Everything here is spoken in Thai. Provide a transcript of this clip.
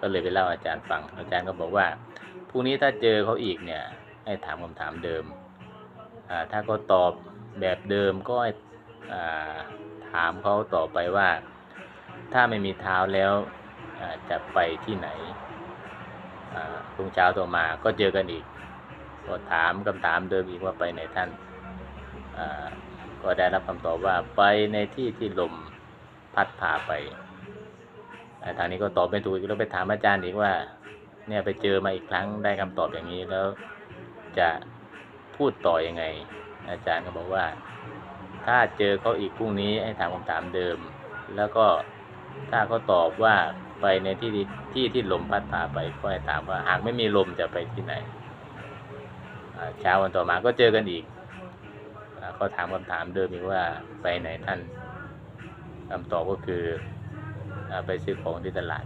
ก็เลยไปเล่าอาจารย์ฟัง อาจารย์ก็บอกว่าพรุ่งนี้ถ้าเจอเขาอีกเนี่ย ให้ถามคำถามเดิม ถ้าเขาตอบแบบเดิมก็ให้ถามเขาต่อไปว่า ถ้าไม่มีเท้าแล้วจะไปที่ไหนรุ่งเช้าต่อมาก็เจอกันอีก ก็ถามคำถามเดิมอีกว่าไปไหนท่าน ก็ได้รับคำตอบว่าไปในที่ที่ลมพัดพาไป ทางนี้ก็ตอบไม่ถูกแล้วไปถามอาจารย์อีกว่า เนี่ยไปเจอมาอีกครั้งได้คำตอบอย่างนี้แล้วจะพูดต่อยังไง อาจารย์ก็บอกว่า ถ้าเจอเขาอีกพรุ่งนี้ให้ถามคำถามเดิม แล้วก็ถ้าเขาตอบว่าไปในที่ที่ที่ที่ลมพัดพาไปก็ให้ถามว่าหากไม่มีลมจะไปที่ไหนเช้าวันต่อมาก็เจอกันอีกก็ถามคำถามเดิมอีกว่าไปไหนท่านคำตอบก็คือ ไปซื้อของที่ตลาด